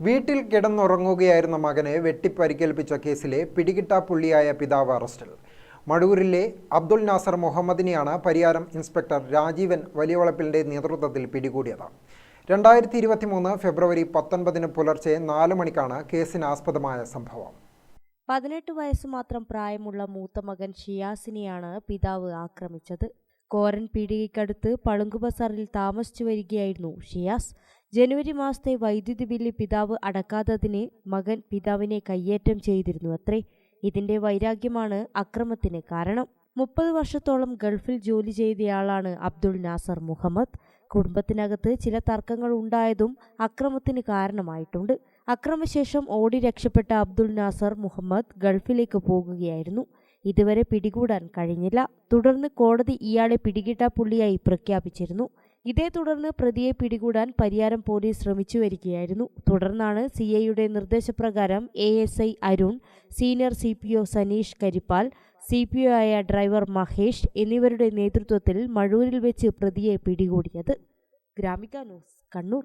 വീട്ടിൽ കിടന്നുറങ്ങുകയായിരുന്ന മകനെ വെട്ടിപ്പരിക്കേൽപ്പിച്ച കേസിലെ പിടികിട്ടാപ്പുള്ളിയായ പിതാവ് അറസ്റ്റിൽ. മടൂരിലെ അബ്ദുൾ നാസർ മുഹമ്മദിനെയാണ് പരിയാരം ഇൻസ്പെക്ടർ രാജീവൻ വലിയവളപ്പിലിന്റെ നേതൃത്വത്തിൽ പിടികൂടിയത്. രണ്ടായിരത്തി ഇരുപത്തി മൂന്ന് ഫെബ്രുവരി പത്തൊൻപതിന് പുലർച്ചെ നാല് മണിക്കാണ് കേസിനാസ്പദമായ സംഭവം. പതിനെട്ട് വയസ്സ് മാത്രം പ്രായമുള്ള മൂത്ത മകൻ ഷിയാസിനെയാണ് പിതാവ് ആക്രമിച്ചത്. കോരൻ പീടികയ്ക്കടുത്ത് പളുങ്കു ബസാറിൽ താമസിച്ചു വരികയായിരുന്നു ഷിയാസ്. ജനുവരി മാസത്തെ വൈദ്യുതി ബില്ല് പിതാവ് അടക്കാത്തതിന് മകൻ പിതാവിനെ കയ്യേറ്റം ചെയ്തിരുന്നു അത്രേ. ഇതിന്റെ വൈരാഗ്യമാണ് അക്രമത്തിന് കാരണം. മുപ്പത് വർഷത്തോളം ഗൾഫിൽ ജോലി ചെയ്തയാളാണ് അബ്ദുൾ നാസർ മുഹമ്മദ്. കുടുംബത്തിനകത്ത് ചില തർക്കങ്ങൾ ഉണ്ടായതും അക്രമത്തിന് കാരണമായിട്ടുണ്ട്. അക്രമശേഷം ഓടി രക്ഷപ്പെട്ട അബ്ദുൾ നാസർ മുഹമ്മദ് ഗൾഫിലേക്ക് പോകുകയായിരുന്നു. ഇതുവരെ പിടികൂടാൻ കഴിഞ്ഞില്ല. തുടർന്ന് കോടതി ഇയാളെ പിടികിട്ടാപ്പുള്ളിയായി പ്രഖ്യാപിച്ചിരുന്നു. ഇതേ തുടർന്ന് പ്രതിയെ പിടികൂടാൻ പരിയാരം പോലീസ് ശ്രമിച്ചു വരികയായിരുന്നു. തുടർന്നാണ് സി ഐയുടെ നിർദ്ദേശപ്രകാരം A S I Arun senior C P O Saneesh Karippal C P O ആയ ഡ്രൈവർ മഹേഷ് എന്നിവരുടെ നേതൃത്വത്തിൽ മഴൂരിൽ വെച്ച് പ്രതിയെ പിടികൂടിയത്. Gramika news Kannur.